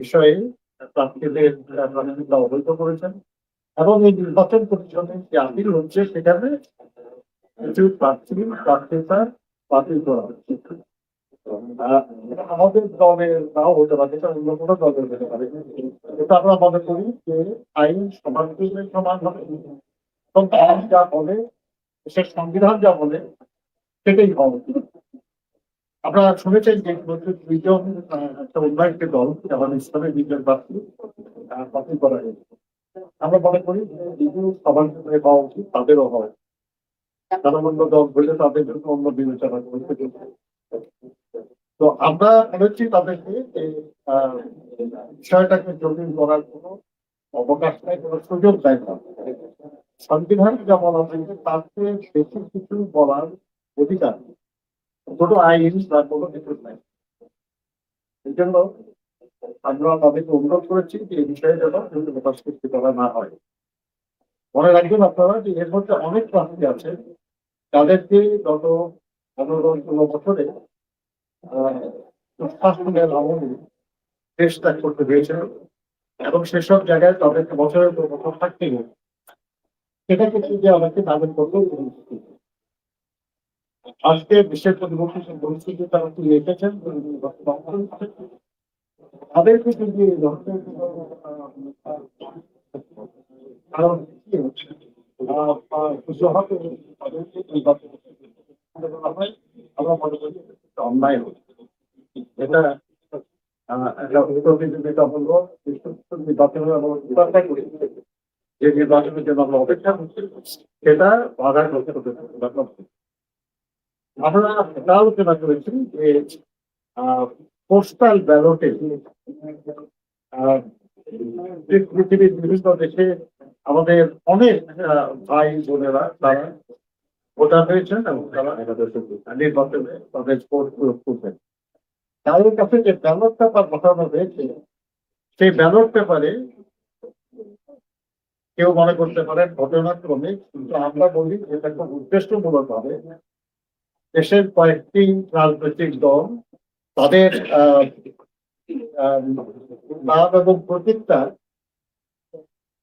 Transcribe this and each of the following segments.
বিষয়ে প্রার্থীদের প্রার্থীরা অবহিত করেছেন। এবং এই নির্বাচন কমিশনে যে আপিল হচ্ছে, সেখানে কিছু প্রার্থী, প্রার্থীতা বাতিল করা হচ্ছে। আমাদের দলের নাও হতে পারে অন্য কোনো দলের হতে পারে। এটা আমরা মনে করি যে আইন সমান সমান হবে। এবং আইন যা বলে সে সংবিধান যা বলে, সেটাই হবে। আপনারা শুনেছেন যে দুইজন একটা দল, যেমন ইসলামের দুইজন প্রার্থী বাতিল করা হয়েছে। আমরা মনে করি যে যেগুলো সবার ক্ষেত্রে হওয়া উচিত, তাদেরও হয় অন্য দল বলে তাদের জন্য অন্য বিবেচনা করতে তো আমরা বলেছি তাদেরকে বিষয়টাকে জটিল করার কোনো অবকাশ নাই, কোনো সুযোগ দেয় না সংবিধান যা বলা হয়েছে তার বেশি কিছু বলার অধিকার নেই। কোনো আইন বা কোনো কিছু নাই। এই জন্য আমরা তাদেরকে অনুরোধ করেছি যে এই বিষয়ে যেন প্রকাশ করতে করা না হয়। মনে রাখবেন আপনারা যে এর মধ্যে অনেক প্রার্থী আছে, তাদেরকে গত পনেরো ষোলো বছরে শাসনের দেশ ত্যাগ করতে হয়েছিল এবং সেসব জায়গায় তাদেরকে বছরের পর বছর থাকতে হবে সেটা কিন্তু যে আমাকে তাদের করতেও আজকে বিশ্বের পরিবর্তন পরিস্থিতি তারা তুলে রেখেছেন? তাদেরকে যদি আমরা মনে করি অন্যায় হচ্ছে এটা আমরা যে নির্বাচনের জন্য আমরা অপেক্ষা করছি, সেটা বাধার মধ্যে হতে আমরা এটা আলোচনা করেছি যে পোস্টাল ব্যালটে পৃথিবীর বিভিন্ন দেশে আমাদের অনেক ভাই বোনেরা তারা ভোটার হয়েছেন এবং তারা নির্বাচনে তাদের ভোট প্রয়োগ তাদের কাছে যে ব্যালট পেপার পাঠানো হয়েছে, সেই ব্যালট পেপারে কেউ মনে করতে পারেন ঘটনাক্রমে, কিন্তু আমরা বলি এটা খুব উদ্দেশ্যমূলক ভাবে দেশের কয়েকটি রাজনৈতিক দল তাদের নাম এবং প্রতীকটা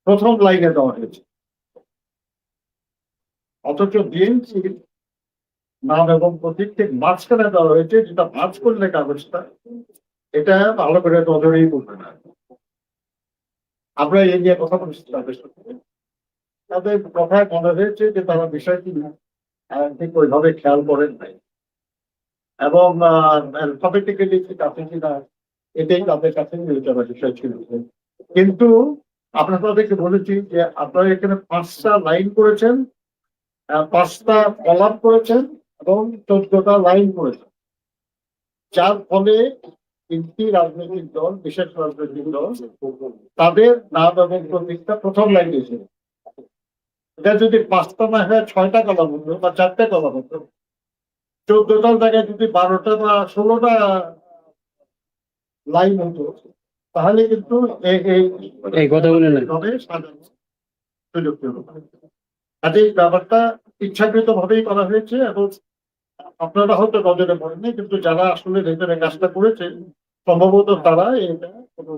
প্রথম লাইনে দেওয়া হয়েছে। অথচ বিএনপি নাম এবং প্রতীক ঠিক মাঝখানে দেওয়া হয়েছে, যেটা ভাঁজ করলে কাগজটা, এটা ভালো করে নজরেই পড়বে না। আমরা এই নিয়ে কথা বলছি তাদের সাথে। তাদের কথায় মনে হয়েছে যে তারা বিষয়টি ঠিক ওইভাবে খেয়াল করেন নাই। এবং অ্যালফাবেটিক্যালি ঠিক আছে কিনা, এটাই তাদের কাছে বিষয় ছিল। কিন্তু আমরা তাদেরকে বলেছি যে আপনারা এখানে পাঁচটা লাইন করেছেন পাঁচটা কলাম করেছেন এবং চোদ্দটা লাইন করেছেন। যার ফলে তিনটি রাজনৈতিক দল, বিশেষ রাজনৈতিক দল, তাদের নাম এবং প্রতীকটা প্রথম লাইন ছিল। এটা যদি পাঁচটা না হয় ছয়টা কলাম হতো বা চারটে কলাম হতো চোদ্দটার জায়গায় যদি বারোটা বা ষোলোটা লাইন হতো তাহলে কিন্তু এই- কথাগুলো সুযোগ কাজে এই ব্যাপারটা ইচ্ছাকৃত ভাবেই করা হয়েছে এবং আপনারা হয়তো নজরে পড়েননি কিন্তু যারা আসলে ভেতরে কাজটা করেছে সম্ভবত তারা এটা কোনো।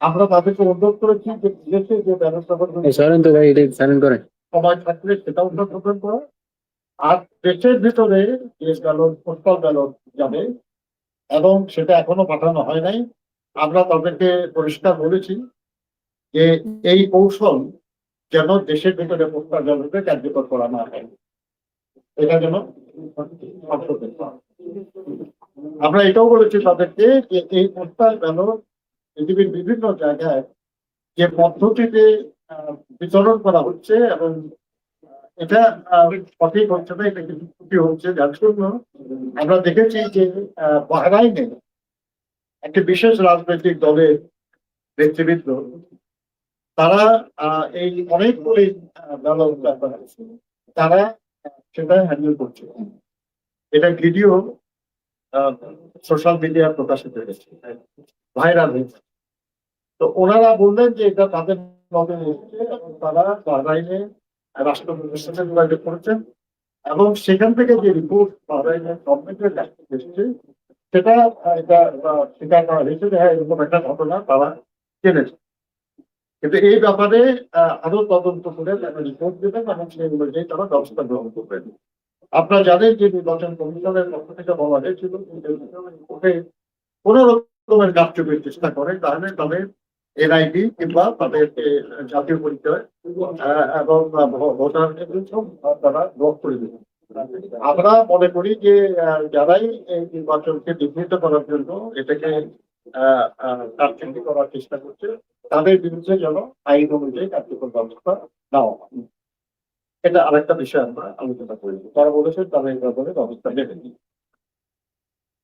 আমরা তাদেরকে অনুরোধ করেছি যে বিদেশে যে ব্যবস্থাপনা সরেন তো ভাই এটা সাইলেন্ট করেন সময় থাকলে সেটাও উদ্বোধন করা। আর দেশের ভিতরে যে ব্যালট পোস্টাল ব্যালট যাবে এবং সেটা এখনও পাঠানো হয় নাই আমরা তাদেরকে পরিষ্কার বলেছি যে এই কৌশল যেন দেশের ভিতরে পোস্টাল ব্যালটে কার্যকর করা না হয়। এটা যেন আমরা এটাও বলেছি তাদেরকে যে এই পোস্টাল ব্যালট পৃথিবীর বিভিন্ন জায়গায় যে পদ্ধতিতে বিতরণ করা হচ্ছে এবং এটা সঠিক হচ্ছে না, এটা কিছু ত্রুটি হচ্ছে, যার জন্য আমরা দেখেছি যে বাহরাইনে একটি বিশেষ রাজনৈতিক দলের নেতৃবৃন্দ, তারা এই অনেকগুলি তারা সেটা হ্যান্ডেল করছে। এটা ভিডিও সোশ্যাল মিডিয়া প্রকাশিত হয়েছে, ভাইরাল হয়েছে। তো ওনারা বললেন যে এটা তাদের নজরে এসেছে তারা বাহরাইনে রাষ্ট্র প্রতিষ্ঠানে যোগাযোগ করেছেন এবং সেখান থেকে যে রিপোর্ট বাহরাইনের গভর্নমেন্টের কাছে এসেছে, সেটা এটা স্বীকার করা হয়েছে যে হ্যাঁ এরকম একটা ঘটনা তারা জেনেছে। কিন্তু এই ব্যাপারে আরও তদন্ত করে তারা রিপোর্ট দেবেন এবং সেই অনুযায়ী তারা ব্যবস্থা গ্রহণ করবেন। আপনারা জানেন যে নির্বাচন কমিশনের পক্ষ থেকে বলা হয়েছিল কোন রকমের কারচুপির চেষ্টা করে, তাহলে তাদের এনআইডি কিংবা তাদের জাতীয় পরিচয় এবং ভোটার তারা ব্লক করে আমরা মনে করি যে যারাই এই নির্বাচনকে বিঘ্নিত করার জন্য এটাকে কারচুপি করার চেষ্টা করছে, তাদের বিরুদ্ধে যেন আইন অনুযায়ী কার্যকর ব্যবস্থা নেওয়া এটা আরেকটা বিষয় আমরা আলোচনা করি। তারা বলেছেন তারা এই ব্যাপারে ব্যবস্থা নেবেন।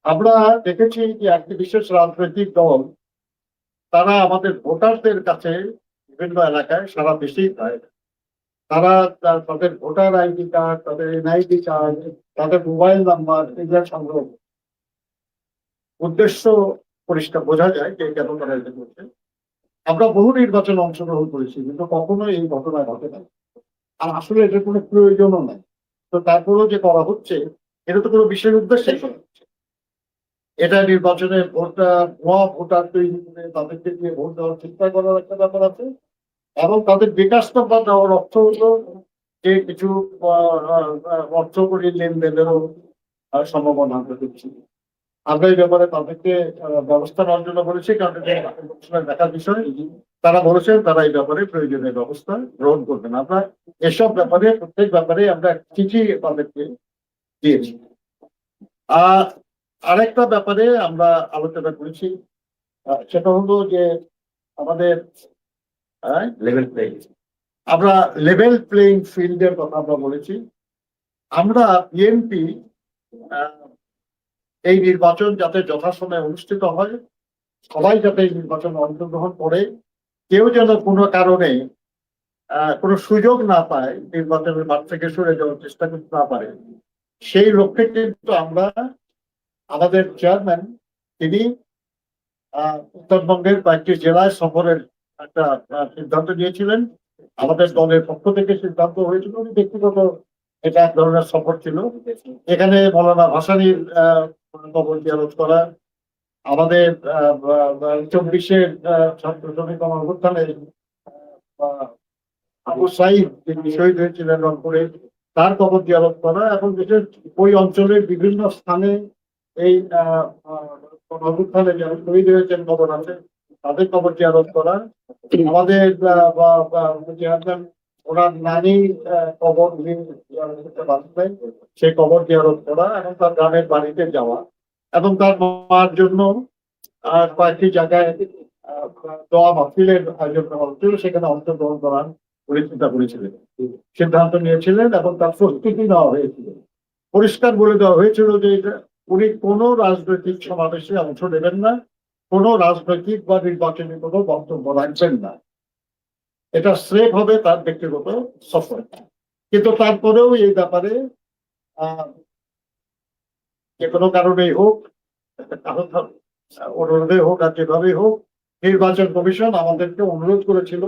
আমরা দেখেছি যে একটি বিশেষ রাজনৈতিক দল তারা আমাদের ভোটারদের কাছে বিভিন্ন এলাকায় সারা দেশেই পায় তারা তাদের ভোটার আইডি কার্ড, তাদের এনআইডি কার্ড, তাদের মোবাইল নাম্বার এগুলো সংগ্রহ উদ্দেশ্য পরিষ্কার বোঝা যায় যে কেন তারা এটা করছে। আমরা বহু নির্বাচনে অংশগ্রহণ করেছি, কিন্তু কখনো এই ঘটনা ঘটে না আর আসলে এটার কোনো প্রয়োজনও নাই। তো তারপরেও যে করা হচ্ছে, এটা তো কোনো বিশেষ উদ্দেশ্যে করা হচ্ছে। এটা নির্বাচনে ভোটটা ভুয়া ভোটার তৈরি করে তাদেরকে দিয়ে ভোট দেওয়ার চেষ্টা করার একটা ব্যাপার আছে। এবং তাদের বিকাশ বা দেওয়ার অর্থ হলো যে কিছু অর্থ করে লেনদেনেরও সম্ভাবনা আমরা দেখছি। আমরা এই ব্যাপারে তাদেরকে ব্যবস্থা নেওয়ার জন্য বলেছি, কারণ দেখার বিষয়। তারা বলেছেন তারা এই ব্যাপারে প্রয়োজনীয় ব্যবস্থা গ্রহণ করবেন। আমরা এসব ব্যাপারে, প্রত্যেক ব্যাপারে আমরা চিঠি তাদেরকে দিয়েছি। আর আরেকটা ব্যাপারে আমরা আলোচনা করেছি সেটা হলো যে আমাদের লেভেল প্লেইং আমরা লেভেল প্লেইং ফিল্ডের কথা আমরা বলেছি। আমরা বিএনপি এই নির্বাচন যাতে যথাসময়ে অনুষ্ঠিত হয় সবাই যাতে এই নির্বাচনে অংশগ্রহণ করে কেউ যেন কোনো কারণে কোনো সুযোগ না পায় নির্বাচনের মাঠ থেকে সরে যাওয়ার চেষ্টা করতে না পারে সেই লক্ষ্যে কিন্তু আমরা আমাদের চেয়ারম্যান তিনি উত্তরবঙ্গের কয়েকটি জেলায় সফরের একটা সিদ্ধান্ত নিয়েছিলেন। আমাদের দলের পক্ষ থেকে সিদ্ধান্ত হয়েছিল ব্যক্তিগত এটা এক ধরনের সফর ছিল। এখানে মৌলানা ভাসানির কবর জিয়ারত করা, আমাদের চব্বিশের ছাত্র শ্রমিক অভ্যুত্থানে আবু সাইদ যিনি শহীদ হয়েছিলেন রংপুরে। তার কবর জিয়ারত করা এবং বিশেষ ওই অঞ্চলের বিভিন্ন স্থানে এই শহীদ হয়েছেন কবর আছে, তাদের কবর জিয়ারত করা আমাদের ওনার নানি কবর পারতেন সেই কবর জিয়ারত করা এবং তার গ্রামের বাড়িতে যাওয়া এবং তার মার জন্য কয়েকটি জায়গায় দোয়া মাহফিলের আয়োজন করা হচ্ছিল, সেখানে অংশগ্রহণ করার উনি চিন্তা করেছিলেন। সিদ্ধান্ত নিয়েছিলেন এবং তার প্রস্তুতি নেওয়া হয়েছিল। পরিষ্কার বলে দেওয়া হয়েছিল যে উনি কোনো রাজনৈতিক সমাবেশে অংশ নেবেন না, কোনো রাজনৈতিক বা নির্বাচনী কোনো বক্তব্য রাখবেন না। এটা স্রেফ হবে তার ব্যক্তিগত সফর কিন্তু তারপরেও এই ব্যাপারে যে কোনো কারণেই হোক, অনুরোধে হোক আর যেভাবেই হোক, নির্বাচন কমিশন আমাদেরকে অনুরোধ করেছিল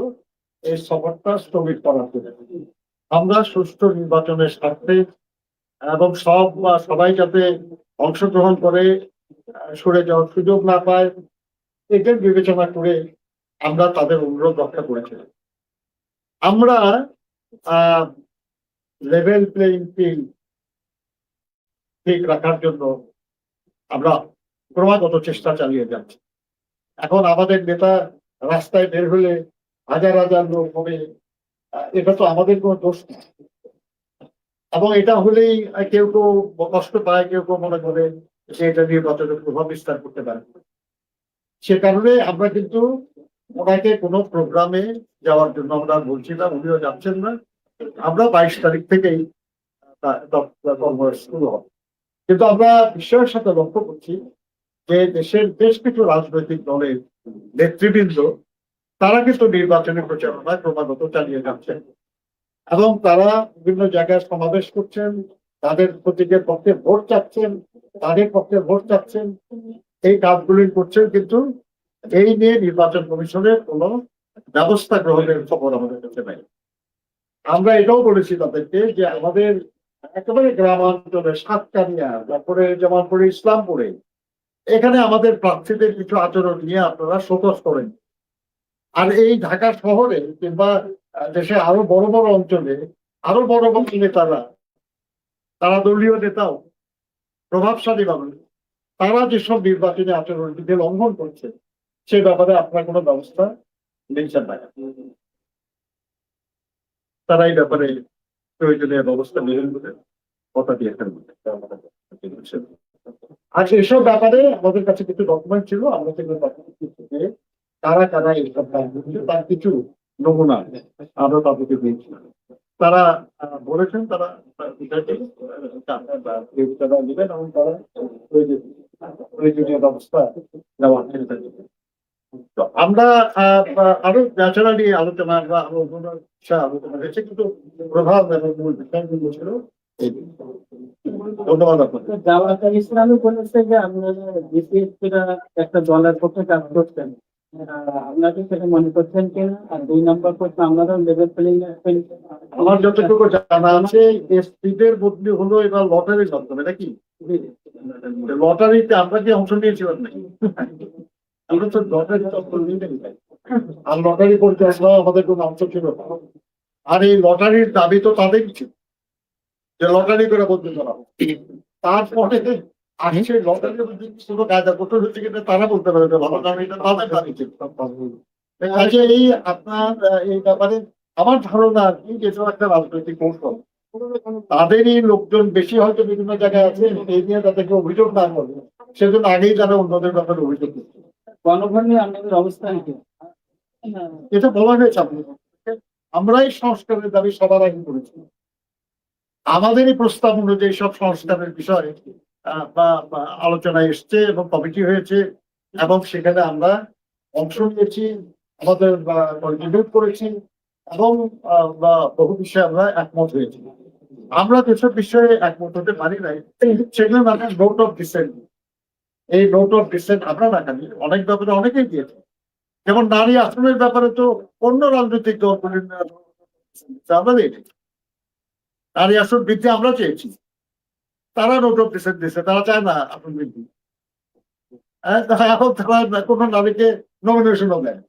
এই সফরটা স্থগিত করার জন্য। আমরা সুষ্ঠু নির্বাচনের স্বার্থে এবং সব সবাই যাতে অংশগ্রহণ করে সরে যাওয়ার সুযোগ না পায় এদের বিবেচনা করে আমরা তাদের অনুরোধ রক্ষা করেছিলাম। আমরা লেভেল প্লেইং ফিল্ড ঠিক রাখার জন্য আমরা ক্রমাগত চেষ্টা চালিয়ে যাচ্ছি। এখন আমাদের নেতা রাস্তায় বের হলে হাজার হাজার লোক হবে এটা তো আমাদের কোনো দোষ না। এবং এটা হলেই কেউ কেউ কষ্ট পায়, কেউ কেউ মনে করে যে এটা নির্বাচনের প্রভাব বিস্তার করতে পারে। সে কারণে আমরা কিন্তু ওনাকে কোনো প্রোগ্রামে যাওয়ার জন্য আমরা বলছি না, উনিও যাচ্ছেন না। আমরা বাইশ তারিখ থেকেই তা শুরু হবে। কিন্তু আমরা বিশ্বের সাথে লক্ষ্য করছি যে দেশের বেশ কিছু রাজনৈতিক দলের নেতৃবৃন্দ, তারা কিন্তু নির্বাচনী প্রচারণা ক্রমাগত চালিয়ে যাচ্ছেন। এবং তারা বিভিন্ন জায়গায় সমাবেশ করছেন, তাদের প্রতীকের পক্ষে ভোট চাচ্ছেন, তাদের পক্ষে ভোট চাচ্ছেন, এই কাজগুলি করছেন, কিন্তু এই নিয়ে নির্বাচন কমিশনের কোনো ব্যবস্থা গ্রহণের খবর আমাদের কাছে নাই। আমরা এটাও বলেছি তাদেরকে যে আমাদের একেবারে গ্রামাঞ্চলে সাতকানিয়া, তারপরে জামালপুরে ইসলামপুরে, এখানে আমাদের প্রার্থীদের কিছু আচরণ নিয়ে আপনারা শোকস করেন। আর এই ঢাকা শহরে কিংবা দেশে আরও বড় বড় অঞ্চলে, আরও বড় বড় নেতারা, তারা দলীয় নেতাও, প্রভাবশালী মানুষ, তারা যেসব নির্বাচনী আচরণবিধি লঙ্ঘন করছে, সে ব্যাপারে আপনার কোনো ব্যবস্থা নিচ্ছেন না তারা এই ব্যাপারে প্রয়োজনীয় ব্যবস্থা নেবেন বলে কথা দিয়েছেন। আর এসব ব্যাপারে আমাদের কাছে কিছু ডকুমেন্ট ছিল, আমরা সেগুলো কারা কারা এইসব তার কিছু নমুনা আমরা তাদেরকে দিয়েছি। তারা বলেছেন তারা নেবেন এবং তারা প্রয়োজনীয় ব্যবস্থা নেওয়ার করবেন। তো আমরা আরও ন্যাচারালি আলোচনা বা আরও আলোচনা হয়েছে কিন্তু প্রভাব এবং মূল বিষয়গুলো ছিল ধন্যবাদ আপনাকে। ইসলামী বলেছে যে আপনারা একটা দলের পক্ষে কাজ করছেন। আপনারা কি সেটা মনে করছেন কিনা? আর দুই নম্বর করছে আমারও লেভেল প্লেইং আমার যতটুকু জানা আছে এসপিদের বদলি হলো এবার লটারির মাধ্যমে এটা নাকি লটারিতে আমরা কি অংশ নিয়েছিলাম নাকি? আমরা তো নিই আর লটারি পরিচালনা আমাদের কোনো অংশ ছিল। আর এই লটারির দাবি তো তাদেরই ছিল যে লটারি করে বদলি করা হোক। তারপরে আসছে লটারির কোনো কায়দা করতে হচ্ছে কিনা তারা বলতে পারে ভালো কারণ এটা তাদের দাবি কাজে এই আপনার আহ, এই ব্যাপারে আমার ধারণা আর কি একটা রাজনৈতিক কৌশল। তাদেরই লোকজন বেশি হয়তো বিভিন্ন জায়গায় আছে এই নিয়ে তাদেরকে অভিযোগ না করে সেজন্য আগেই তারা অন্যদের ব্যাপারে অভিযোগ করছে। গণভোট নিয়ে আপনাদের অবস্থান কি? এটা বলা হয়েছে আপনাদের আমরাই সংস্কারের দাবি সবার আগে করেছি। আমাদেরই প্রস্তাব অনুযায়ী সব সংস্কারের বিষয়ে বা আলোচনায় এসছে এবং কমিটি হয়েছে এবং সেখানে আমরা অংশ নিয়েছি, আমাদের কন্ট্রিবিউট করেছি এবং বহু বিষয়ে আমরা একমত হয়েছি। আমরা যেসব বিষয়ে একমত হতে পারি নাই, সেগুলো মানে নোট অফ ডিসেন্ট এই নোট অফ ডিসেন্ট আমরা না খালি অনেক ব্যাপারে অনেকেই দিয়েছে। যেমন নারী আসনের ব্যাপারে তো অন্য রাজনৈতিক দলগুলি আমরা দিইনি। নারী আসন বৃদ্ধি আমরা চেয়েছি। তারা নোট অফ ডিসেন্ট দিচ্ছে তারা চায় না আসন বৃদ্ধি হ্যাঁ, এখন তারা কোনো নারীকে নমিনেশনও দেয়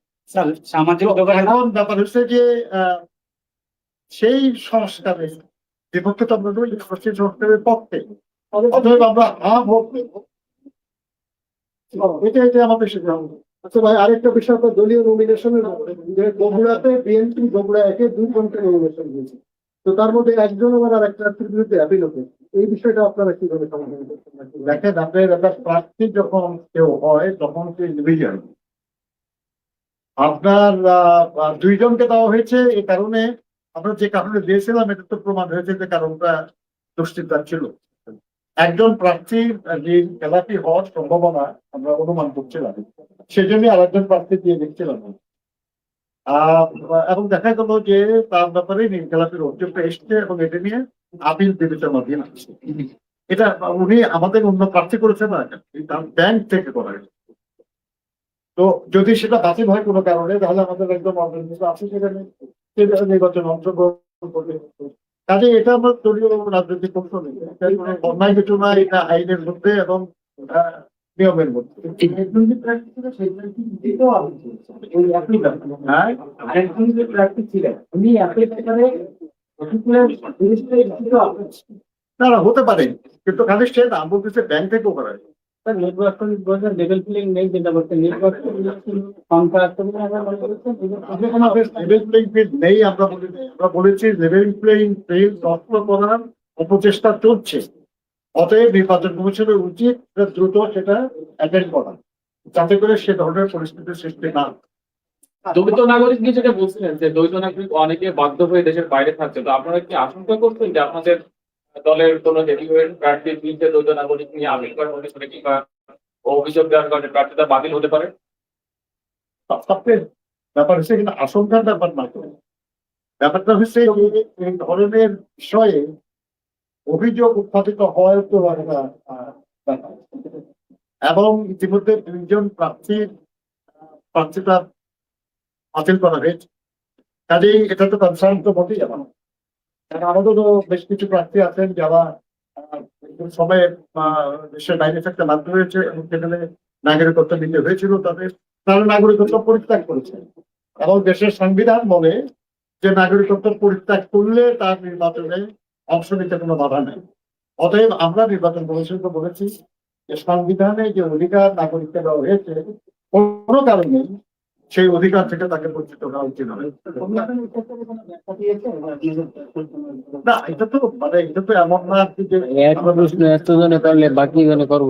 এখন ব্যাপার হচ্ছে যে আহ, সেই সংস্কারের বিপক্ষে তো আমরা আমরা সেই সংস্কারের পক্ষে। অতএব আমরা হা ভোট এটা এটা আমাদের সিদ্ধান্ত। আচ্ছা ভাই আরেকটা বিষয় আপনার দলীয় নমিনেশনের বগুড়াতে বিএনপি বগুড়া একে দুই ঘণ্টা নমিনেশন হয়েছে তো তার মধ্যে একজন আবার আর একটা বিরুদ্ধে অ্যাপিল হতে। এই বিষয়টা আপনারা কীভাবে সমাধান করছেন দেখেন, আপনার একটা প্রার্থী যখন কেউ হয়, তখন সে ইন্ডিভিজুয়াল আপনার দুইজনকে দেওয়া হয়েছে এই কারণে আমরা যে কারণে দিয়েছিলাম, এটা তো প্রমাণ হয়েছে যে কারণটা দুশ্চিন্তার ছিল। একজন প্রার্থীর যে খেলাপি হওয়ার সম্ভাবনা আমরা অনুমান করছিলাম। সেজন্য আরেকজন প্রার্থী দিয়ে দেখছিলাম। এবং দেখা গেল যে তার ব্যাপারে খেলাপির অভিযোগটা এসছে এবং এটা নিয়ে আপিল বিবেচনাধীন আছে এটা উনি আমাদের অন্য প্রার্থী করেছে না তার ব্যাংক থেকে করা তো যদি সেটা বাতিল হয় কোনো কারণে, তাহলে আমাদের একদম আছে সেখানে। নির্বাচনে অংশগ্রহণ করবে। কাজে এটা আমরা দলীয় রাজনৈতিক কৌশল। নেই। অন্যায় কিছু এটা আইনের মধ্যে এবং নিয়মের মধ্যে। হ্যাঁ আরেকজন যে প্রার্থী ছিলেন উনি একই ব্যাপারে particular জিনিসটা দিতেও আপিল করেছেন। না না হতে পারে কিন্তু খালি সে না বলতেছে ব্যাংক থেকেও করা হয়েছে। স্যার নির্বাচন বলতে লেভেল প্লেইং নেই যেটা বলতে নির্বাচন সংখ্যা আছে বলে আমরা আপনি কোনো লেভেল প্লেইং ফিল্ড নেই আমরা বলি আমরা বলেছি লেভেল প্লেইং ফিল্ড নষ্ট করার অপচেষ্টা চলছে অতএব নির্বাচন কমিশনের উচিত দ্রুত সেটা অ্যাটেন্ড করা যাতে করে সে ধরনের পরিস্থিতির সৃষ্টি না। দ্বৈত নাগরিক নিয়ে যেটা বলছিলেন যে দ্বৈত নাগরিক অনেকে বাধ্য হয়ে দেশের বাইরে থাকছে তো আপনারা কি আশঙ্কা করছেন যে আপনাদের দলের কোন হেভিওয়েট প্রার্থীর বিরুদ্ধে দ্বৈত নাগরিক নিয়ে আপিল করা হতে পারে কিংবা অভিযোগ দেওয়ার কারণে প্রার্থীতা বাতিল হতে পারে ব্যাপার হচ্ছে কিন্তু আশঙ্কার ব্যাপার না ব্যাপারটা হচ্ছে এই ধরনের বিষয়ে অভিযোগ উত্থাপিত হয় তো। এবং ইতিমধ্যে দুইজন প্রার্থীর আহ, প্রার্থীতা বাতিল করা হয়েছে। কাজেই এটা তো কনসার্ন তো বটেই আমার কারণ আমাদেরও বেশ কিছু প্রার্থী আছেন যারা সময়ে দেশের বাইরে থাকতে বাধ্য হয়েছে এবং সেখানে নাগরিকত্ব দিতে হয়েছিল তাদের। তারা নাগরিকত্ব পরিত্যাগ করেছে। এবং দেশের সংবিধান বলে যে নাগরিকত্ব পরিত্যাগ করলে তার নির্বাচনে অংশ নিতে কোনো বাধা নেই। অতএব আমরা নির্বাচন কমিশনকে বলেছি যে সংবিধানে যে অধিকার নাগরিককে দেওয়া হয়েছে কোনো কারণে সেই অধিকার থেকে তাকে বঞ্চিত করা উচিত নয়। না এটা তো মানে এটা তো এমন না যে একটা প্রশ্ন এত জনে বাকি জনে করব।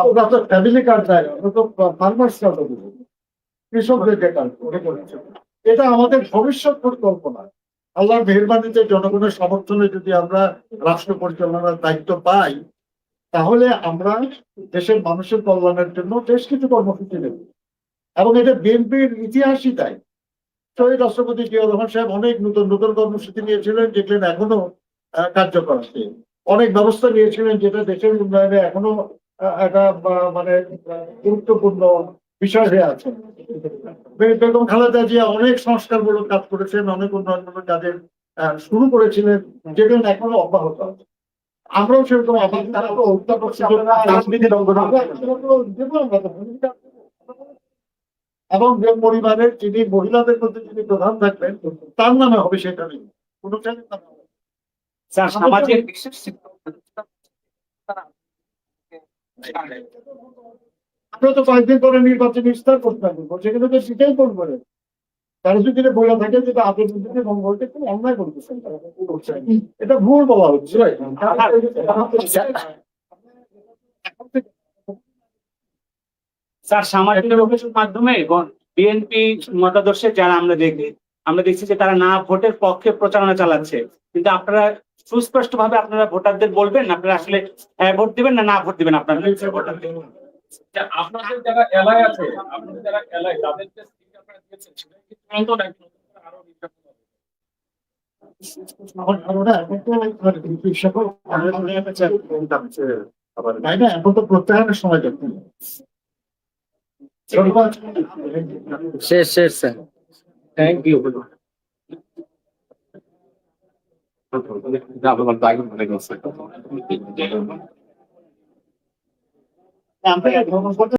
আমরা তো ফ্যামিলি কার্ড চাই আমরা তো ফার্মার্স কার্ড কৃষকদেরকে এটা আমাদের ভবিষ্যৎ পরিকল্পনা আল্লাহর মেহরবানিতে জনগণের সমর্থনে যদি আমরা রাষ্ট্র পরিচালনার দায়িত্ব পাই তাহলে আমরা দেশের মানুষের কল্যাণের জন্য বেশ কিছু কর্মসূচি নেব। এবং এটা বিএনপির ইতিহাসই তাই শহীদ রাষ্ট্রপতি জিয়া রহমান সাহেব অনেক নতুন নতুন কর্মসূচি নিয়েছিলেন যেগুলো এখনও কার্যকর আছে। অনেক ব্যবস্থা নিয়েছিলেন যেটা দেশের উন্নয়নে এখনও একটা মানে গুরুত্বপূর্ণ বিষয় হয়ে আছে। বেগম খালেদা জিয়া অনেক সংস্কারমূলক কাজ করেছেন অনেক উন্নয়নমূলক কাজের শুরু করেছিলেন যেগুলো এখনও অব্যাহত আছে। আমরাও সেরকম এবং যে পরিবারের যিনি মহিলাদের মধ্যে যিনি প্রধান থাকবেন তার নামে হবে সেটা নেই। কোনো না। স্যার সামাজিক বিশেষ আমরা তো কয়েকদিন পরে নির্বাচন বিস্তার করতে পারব সেখানে তো সেটাই করব তারা যদি বলে থাকে যেটা আগের বিরুদ্ধে মঙ্গলকে খুব অন্যায় করতেছেন এটা ভুল বলা হচ্ছে। স্যার সামাজিক মাধ্যমে বিএনপি মতাদর্শে যারা আমরা দেখি আমরা দেখছি যে তারা না ভোটের পক্ষে প্রচারণা চালাচ্ছে। কিন্তু আপনারা সুস্পষ্ট ভাবে আপনারা ভোটারদের বলবেন আপনারা আসলে হ্যাঁ ভোট দিবেন না না ভোট দিবেন আপনারা। যে আপনাদের যারা এলাকায় আছে আপনাদের যারা এলাকায় তাদেরকে আপনারা দিয়েছেন সেটা কি চূড়ান্ত নাকি আরও নির্বাচন হবে? এখন তো কৃষকও তাই না? এখন তো প্রত্যাহারের সময় দেখুন। শেষ শেষ স্যার। থ্যাংক ইউ আমরা ভ্রমণ করতে